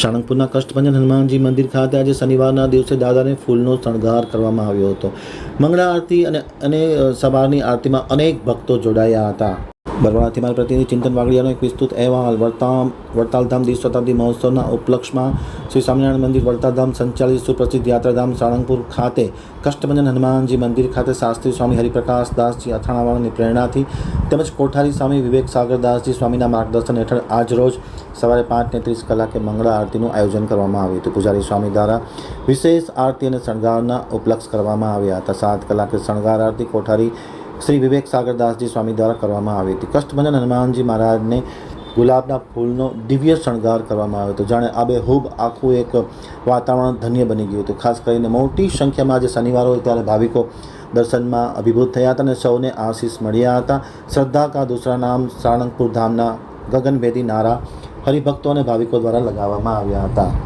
સાળંગપુરના કષ્ટભંજન હનુમાનજી મંદિર ખાતે આજે શનિવારના દિવસે દાદાને ફૂલનો શણગાર કરવામાં આવ્યો હતો. મંગળા આરતી અને અને સવારની આરતીમાં અનેક ભક્તો જોડાયા હતા. બરવાળાથી મારા પ્રતિનિધિ ચિંતન વાગડિયાનો એક વિસ્તૃત અહેવાલ. વડતાલ વડતાલધામ દ્વિ શતાબ્દી મહોત્સવના ઉપલક્ષમાં શ્રી સ્વામિનારાયણ મંદિર, વડતાલધામ સંચાલિત સુપ્રસિદ્ધ યાત્રાધામ સાળંગપુર ખાતે કષ્ટભંજન હનુમાનજી મંદિર ખાતે શાસ્ત્રી સ્વામી હરિપ્રકાશ દાસજી અથાણાવાળાની પ્રેરણાથી તેમજ કોઠારી સ્વામી વિવેક સાગરદાસજી સ્વામીના માર્ગદર્શન હેઠળ આજરોજ સવારે પાંચને ત્રીસ કલાકે મંગળા આરતીનું આયોજન કરવામાં આવ્યું હતું. પૂજારી સ્વામી દ્વારા વિશેષ આરતી અને શણગારના ઉપલક્ષ કરવામાં આવ્યા હતા. સાત કલાકે શણગાર આરતી કોઠારી શ્રી વિવેક સાગરદાસજી સ્વામી દ્વારા કરવામાં આવી હતી. કષ્ટભંજન હનુમાનજી મહારાજને ગુલાબના ફૂલનો દિવ્ય શણગાર કરવામાં આવ્યો હતો. જાણે આબેહૂબ આખું એક વાતાવરણ ધન્ય બની ગયું હતું. ખાસ કરીને મોટી સંખ્યામાં આજે શનિવાર હોય ત્યારે ભાવિકો દર્શનમાં અભિભૂત થયા હતા અને સૌને આશીષ મળ્યા હતા. શ્રદ્ધા કા દૂસરા નામ સાળંગપુર ધામના ગગનભેદી નારા હરિભક્તો અને ભાવિકો દ્વારા લગાવવામાં આવ્યા હતા.